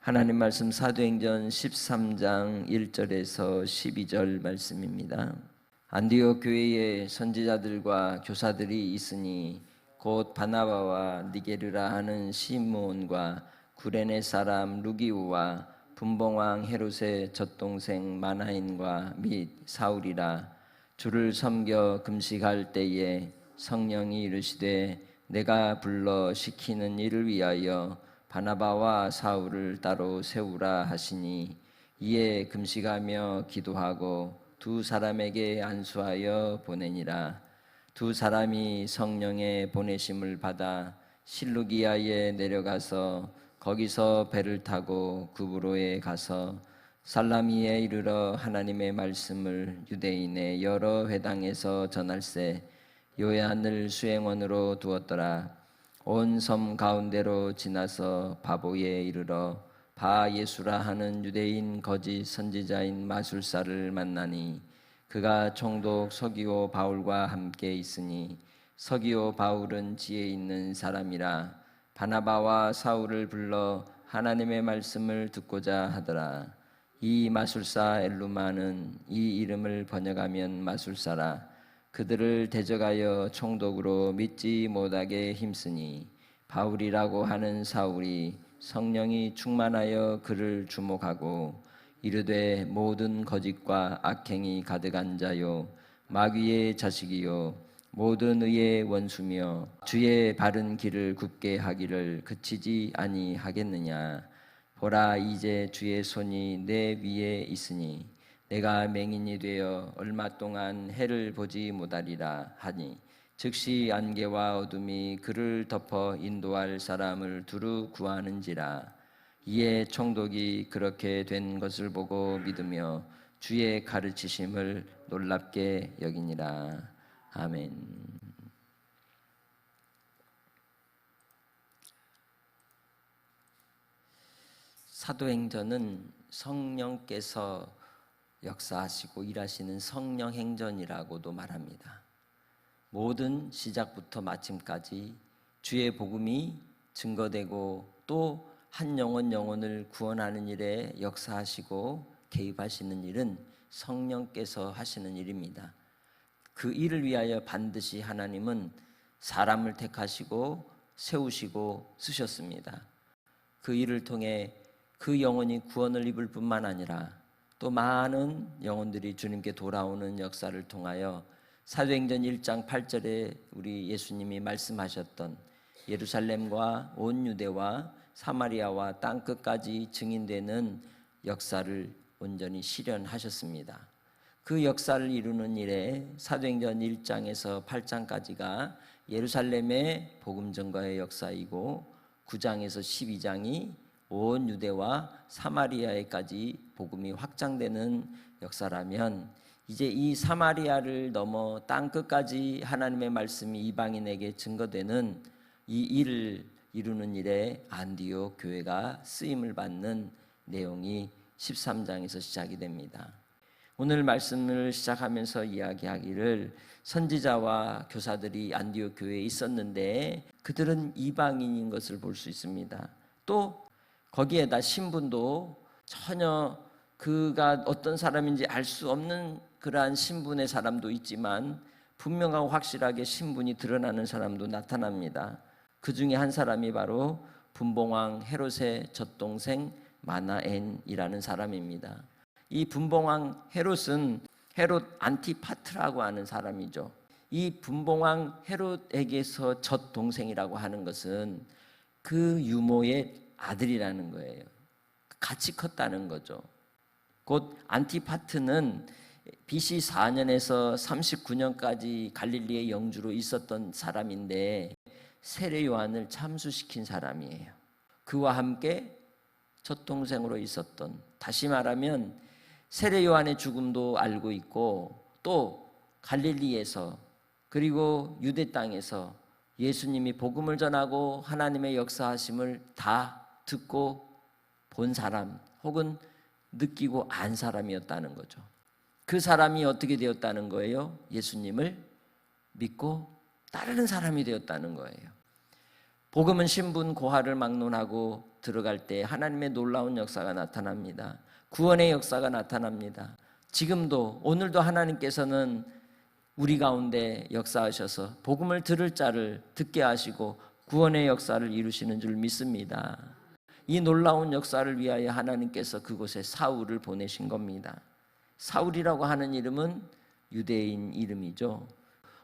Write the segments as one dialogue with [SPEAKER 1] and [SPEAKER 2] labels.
[SPEAKER 1] 하나님 말씀 사도행전 13장 1절에서 12절 말씀입니다. 안디옥 교회에 선지자들과 교사들이 있으니 곧 바나바와 니게르라 하는 시므온과 구레네 사람 루기우와 분봉왕 헤롯의 젖동생 마나인과 및 사울이라 주를 섬겨 금식할 때에 성령이 이르시되 내가 불러 시키는 일을 위하여 바나바와 사울을 따로 세우라 하시니 이에 금식하며 기도하고 두 사람에게 안수하여 보내니라. 두 사람이 성령의 보내심을 받아 실루기아에 내려가서 거기서 배를 타고 구브로에 가서 살라미에 이르러 하나님의 말씀을 유대인의 여러 회당에서 전할세 요한을 수행원으로 두었더라 온 섬 가운데로 지나서 바보에 이르러 바 예수라 하는 유대인 거짓 선지자인 마술사를 만나니 그가 총독 서기오 바울과 함께 있으니 서기오 바울은 지혜 있는 사람이라 바나바와 사울을 불러 하나님의 말씀을 듣고자 하더라. 이 마술사 엘루마는 이 이름을 번역하면 마술사라 그들을 대적하여 총독으로 믿지 못하게 힘쓰니 바울이라고 하는 사울이 성령이 충만하여 그를 주목하고 이르되 모든 거짓과 악행이 가득한 자요 마귀의 자식이요 모든 의의 원수며 주의 바른 길을 굽게 하기를 그치지 아니하겠느냐? 보라 이제 주의 손이 내 위에 있으니 내가 맹인이 되어 얼마 동안 해를 보지 못하리라 하니 즉시 안개와 어둠이 그를 덮어 인도할 사람을 두루 구하는지라 이에 총독이 그렇게 된 것을 보고 믿으며 주의 가르치심을 놀랍게 여기니라 아멘. 사도행전은 성령께서 역사하시고 일하시는 성령 행전이라고도 말합니다. 모든 시작부터 마침까지 주의 복음이 증거되고 또 한 영혼 영혼을 구원하는 일에 역사하시고 개입하시는 일은 성령께서 하시는 일입니다. 그 일을 위하여 반드시 하나님은 사람을 택하시고 세우시고 쓰셨습니다. 그 일을 통해 그 영혼이 구원을 입을 뿐만 아니라 또 많은 영혼들이 주님께 돌아오는 역사를 통하여 사도행전 1장 8절에 우리 예수님이 말씀하셨던 예루살렘과 온 유대와 사마리아와 땅 끝까지 증인되는 역사를 온전히 실현하셨습니다. 그 역사를 이루는 일에 사도행전 1장에서 8장까지가 예루살렘의 복음 전가의 역사이고 9장에서 12장이 온 유대와 사마리아에까지 복음이 확장되는 역사라면 이제 이 사마리아를 넘어 땅 끝까지 하나님의 말씀이 이방인에게 증거되는 이 일을 이루는 일에 안디옥 교회가 쓰임을 받는 내용이 13장에서 시작이 됩니다. 오늘 말씀을 시작하면서 이야기하기를 선지자와 교사들이 안디옥 교회에 있었는데 그들은 이방인인 것을 볼 수 있습니다. 또 거기에다 신분도 전혀 그가 어떤 사람인지 알 수 없는 그러한 신분의 사람도 있지만 분명하고 확실하게 신분이 드러나는 사람도 나타납니다. 그 중에 한 사람이 바로 분봉왕 헤롯의 젖동생 마나엔이라는 사람입니다. 이 분봉왕 헤롯은 헤롯 안티파트라고 하는 사람이죠. 이 분봉왕 헤롯에게서 젖동생이라고 하는 것은 그 유모의 아들이라는 거예요. 같이 컸다는 거죠. 곧 안티파트는 BC 4년에서 39년까지 갈릴리의 영주로 있었던 사람인데 세례 요한을 참수시킨 사람이에요. 그와 함께 첫 동생으로 있었던 다시 말하면 세례 요한의 죽음도 알고 있고 또 갈릴리에서 그리고 유대 땅에서 예수님이 복음을 전하고 하나님의 역사하심을 다 듣고 본 사람 혹은 느끼고 안 사람이었다는 거죠. 그 사람이 어떻게 되었다는 거예요? 예수님을 믿고 따르는 사람이 되었다는 거예요. 복음은 신분 고하를 막론하고 들어갈 때 하나님의 놀라운 역사가 나타납니다. 구원의 역사가 나타납니다. 지금도 오늘도 하나님께서는 우리 가운데 역사하셔서 복음을 들을 자를 듣게 하시고 구원의 역사를 이루시는 줄 믿습니다. 이 놀라운 역사를 위하여 하나님께서 그곳에 사울을 보내신 겁니다. 사울이라고 하는 이름은 유대인 이름이죠.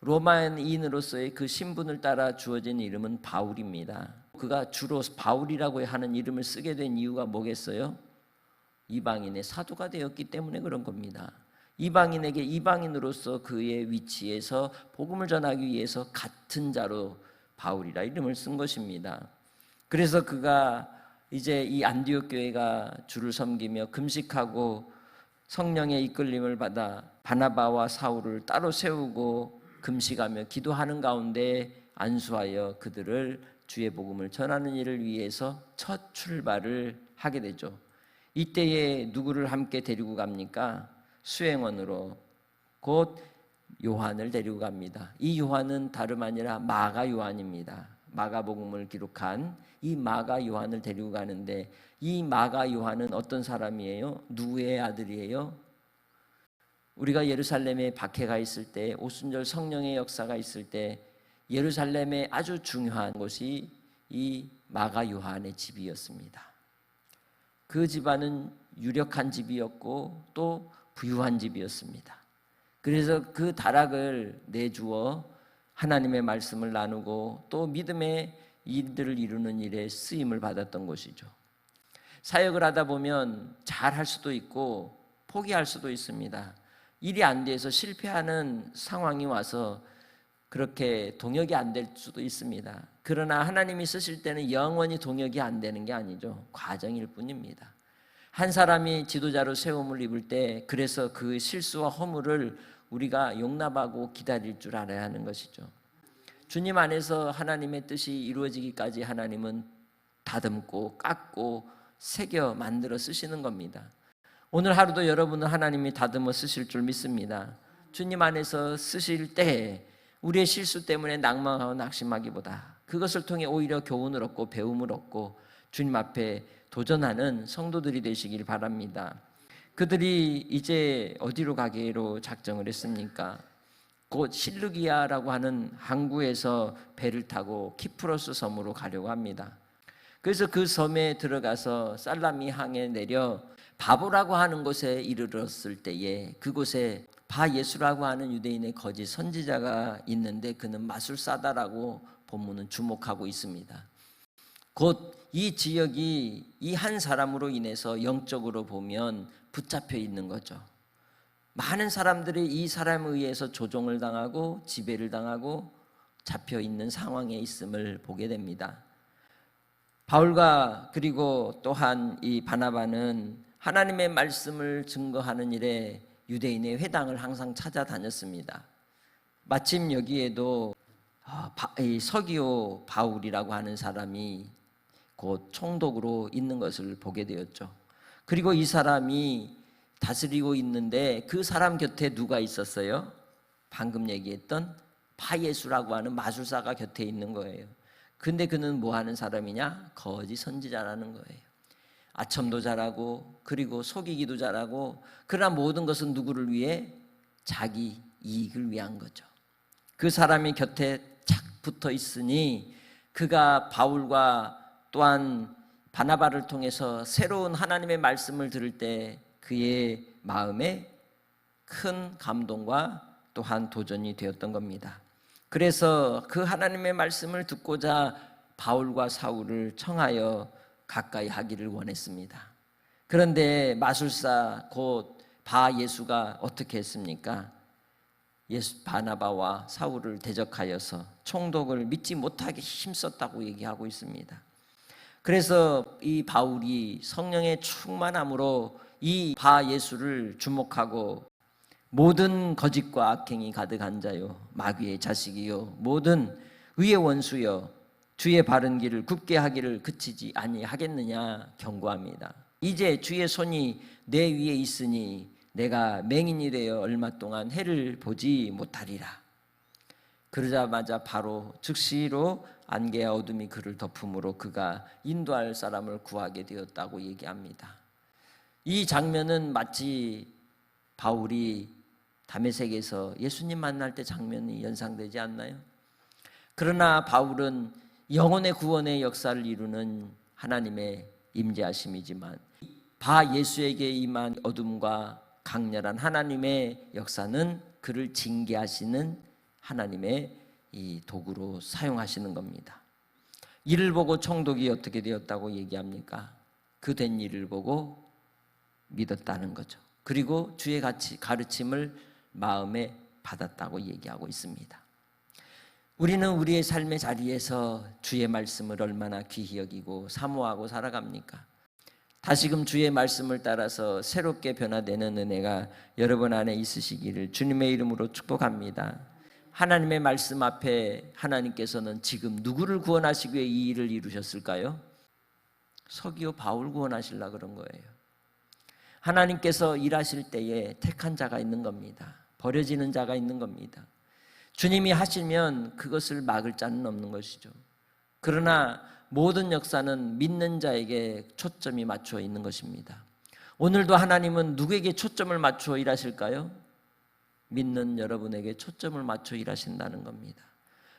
[SPEAKER 1] 로마인으로서의 그 신분을 따라 주어진 이름은 바울입니다. 그가 주로 바울이라고 하는 이름을 쓰게 된 이유가 뭐겠어요? 이방인의 사도가 되었기 때문에 그런 겁니다. 이방인에게 이방인으로서 그의 위치에서 복음을 전하기 위해서 같은 자로 바울이라 이름을 쓴 것입니다. 그래서 그가 이제 이 안디옥 교회가 주를 섬기며 금식하고 성령의 이끌림을 받아 바나바와 사울을 따로 세우고 금식하며 기도하는 가운데 안수하여 그들을 주의 복음을 전하는 일을 위해서 첫 출발을 하게 되죠. 이때에 누구를 함께 데리고 갑니까? 수행원으로 곧 요한을 데리고 갑니다. 이 요한은 다름 아니라 마가 요한입니다. 마가복음을 기록한 이 마가 요한을 데리고 가는데 이 마가 요한은 어떤 사람이에요? 누구의 아들이에요? 우리가 예루살렘에 박해가 있을 때 오순절 성령의 역사가 있을 때 예루살렘의 아주 중요한 곳이 이 마가 요한의 집이었습니다. 그 집안은 유력한 집이었고 또 부유한 집이었습니다. 그래서 그 다락을 내주어 하나님의 말씀을 나누고 또 믿음의 일들을 이루는 일에 쓰임을 받았던 곳이죠. 사역을 하다 보면 잘 할 수도 있고 포기할 수도 있습니다. 일이 안 돼서 실패하는 상황이 와서 그렇게 동역이 안 될 수도 있습니다. 그러나 하나님이 쓰실 때는 영원히 동역이 안 되는 게 아니죠. 과정일 뿐입니다. 한 사람이 지도자로 세움을 입을 때 그래서 그 실수와 허물을 우리가 용납하고 기다릴 줄 알아야 하는 것이죠. 주님 안에서 하나님의 뜻이 이루어지기까지 하나님은 다듬고 깎고 새겨 만들어 쓰시는 겁니다. 오늘 하루도 여러분은 하나님이 다듬어 쓰실 줄 믿습니다. 주님 안에서 쓰실 때 우리의 실수 때문에 낭망하고 낙심하기보다 그것을 통해 오히려 교훈을 얻고 배움을 얻고 주님 앞에 도전하는 성도들이 되시길 바랍니다. 그들이 이제 어디로 가기로 작정을 했습니까? 곧 실루기아라고 하는 항구에서 배를 타고 키프로스 섬으로 가려고 합니다. 그래서 그 섬에 들어가서 살라미 항에 내려 바보라고 하는 곳에 이르렀을 때에 그곳에 바 예수라고 하는 유대인의 거짓 선지자가 있는데 그는 마술사다라고 본문은 주목하고 있습니다. 곧 이 지역이 이 한 사람으로 인해서 영적으로 보면 붙잡혀 있는 거죠. 많은 사람들이 이 사람에 의해서 조종을 당하고 지배를 당하고 잡혀 있는 상황에 있음을 보게 됩니다. 바울과 그리고 또한 이 바나바는 하나님의 말씀을 증거하는 일에 유대인의 회당을 항상 찾아다녔습니다. 마침 여기에도 아, 서기오 바울이라고 하는 사람이 곧 총독으로 있는 것을 보게 되었죠. 그리고 이 사람이 다스리고 있는데 그 사람 곁에 누가 있었어요? 방금 얘기했던 파예수라고 하는 마술사가 곁에 있는 거예요. 근데 그는 뭐 하는 사람이냐? 거짓 선지자라는 거예요. 아첨도 잘하고 그리고 속이기도 잘하고 그러나 모든 것은 누구를 위해 자기 이익을 위한 거죠. 그 사람이 곁에 착 붙어 있으니 그가 바울과 또한 바나바를 통해서 새로운 하나님의 말씀을 들을 때 그의 마음에 큰 감동과 또한 도전이 되었던 겁니다. 그래서 그 하나님의 말씀을 듣고자 바울과 사울을 청하여 가까이 하기를 원했습니다. 그런데 마술사 곧 바 예수가 어떻게 했습니까? 예수 바나바와 사울을 대적하여서 총독을 믿지 못하게 힘썼다고 얘기하고 있습니다. 그래서 이 바울이 성령의 충만함으로 이 바 예수를 주목하고 모든 거짓과 악행이 가득한 자요 마귀의 자식이요 모든 의의 원수요 주의 바른 길을 굳게 하기를 그치지 아니하겠느냐 경고합니다. 이제 주의 손이 내 위에 있으니 내가 맹인이 되어 얼마 동안 해를 보지 못하리라. 그러자마자 바로 즉시로 안개와 어둠이 그를 덮음으로 그가 인도할 사람을 구하게 되었다고 얘기합니다. 이 장면은 마치 바울이 담에색에서 예수님 만날 때 장면이 연상되지 않나요? 그러나 바울은 영혼의 구원의 역사를 이루는 하나님의 임재하심이지만 바 예수에게 임한 어둠과 강렬한 하나님의 역사는 그를 징계하시는 하나님의 이 도구로 사용하시는 겁니다. 이를 보고 총독이 어떻게 되었다고 얘기합니까? 그 된 일을 보고 믿었다는 거죠. 그리고 주의 가치, 가르침을 마음에 받았다고 얘기하고 있습니다. 우리는 우리의 삶의 자리에서 주의 말씀을 얼마나 귀히 여기고 사모하고 살아갑니까? 다시금 주의 말씀을 따라서 새롭게 변화되는 은혜가 여러분 안에 있으시기를 주님의 이름으로 축복합니다. 하나님의 말씀 앞에 하나님께서는 지금 누구를 구원하시기 위해 이 일을 이루셨을까요? 서기오 바울 구원하실라 그런 거예요. 하나님께서 일하실 때에 택한 자가 있는 겁니다. 버려지는 자가 있는 겁니다. 주님이 하시면 그것을 막을 자는 없는 것이죠. 그러나 모든 역사는 믿는 자에게 초점이 맞춰 있는 것입니다. 오늘도 하나님은 누구에게 초점을 맞춰 일하실까요? 믿는 여러분에게 초점을 맞춰 일하신다는 겁니다.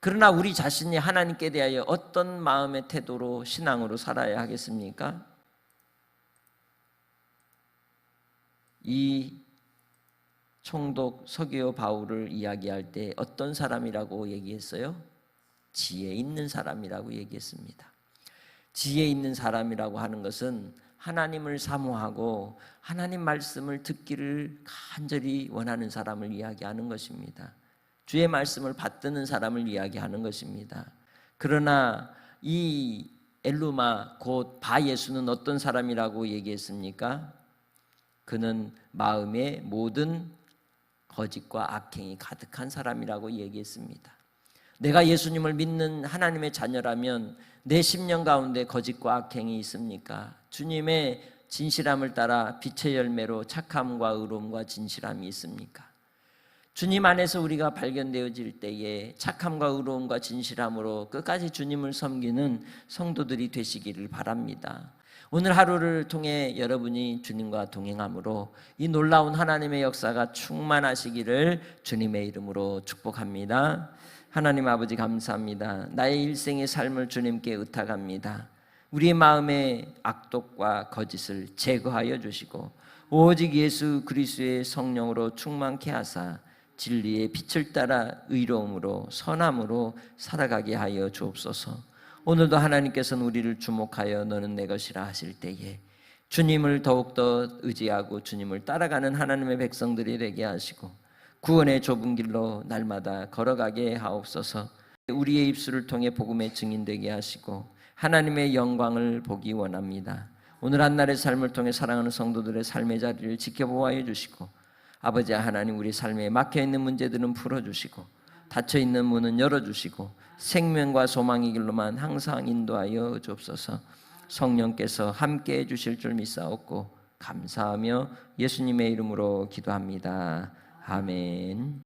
[SPEAKER 1] 그러나 우리 자신이 하나님께 대하여 어떤 마음의 태도로 신앙으로 살아야 하겠습니까? 이 총독 서기오 바울을 이야기할 때 어떤 사람이라고 얘기했어요? 지혜 있는 사람이라고 얘기했습니다. 지혜 있는 사람이라고 하는 것은 하나님을 사모하고 하나님 말씀을 듣기를 간절히 원하는 사람을 이야기하는 것입니다. 주의 말씀을 받드는 사람을 이야기하는 것입니다. 그러나 이 엘루마 곧 바 예수는 어떤 사람이라고 얘기했습니까? 그는 마음에 모든 거짓과 악행이 가득한 사람이라고 얘기했습니다. 내가 예수님을 믿는 하나님의 자녀라면 내 심령 가운데 거짓과 악행이 있습니까? 주님의 진실함을 따라 빛의 열매로 착함과 의로움과 진실함이 있습니까? 주님 안에서 우리가 발견되어질 때에 착함과 의로움과 진실함으로 끝까지 주님을 섬기는 성도들이 되시기를 바랍니다. 오늘 하루를 통해 여러분이 주님과 동행함으로 이 놀라운 하나님의 역사가 충만하시기를 주님의 이름으로 축복합니다. 하나님 아버지 감사합니다. 나의 일생의 삶을 주님께 의탁합니다. 우리의 마음의 악독과 거짓을 제거하여 주시고 오직 예수 그리스도의 성령으로 충만케 하사 진리의 빛을 따라 의로움으로 선함으로 살아가게 하여 주옵소서. 오늘도 하나님께서는 우리를 주목하여 너는 내 것이라 하실 때에 주님을 더욱더 의지하고 주님을 따라가는 하나님의 백성들이 되게 하시고 구원의 좁은 길로 날마다 걸어가게 하옵소서. 우리의 입술을 통해 복음의 증인되게 하시고 하나님의 영광을 보기 원합니다. 오늘 한날의 삶을 통해 사랑하는 성도들의 삶의 자리를 지켜보아해 주시고 아버지 하나님 우리 삶에 막혀 있는 문제들은 풀어 주시고 닫혀 있는 문은 열어 주시고 생명과 소망의 길로만 항상 인도하여 주옵소서. 성령께서 함께 해 주실 줄 믿사옵고 감사하며 예수님의 이름으로 기도합니다. 아멘.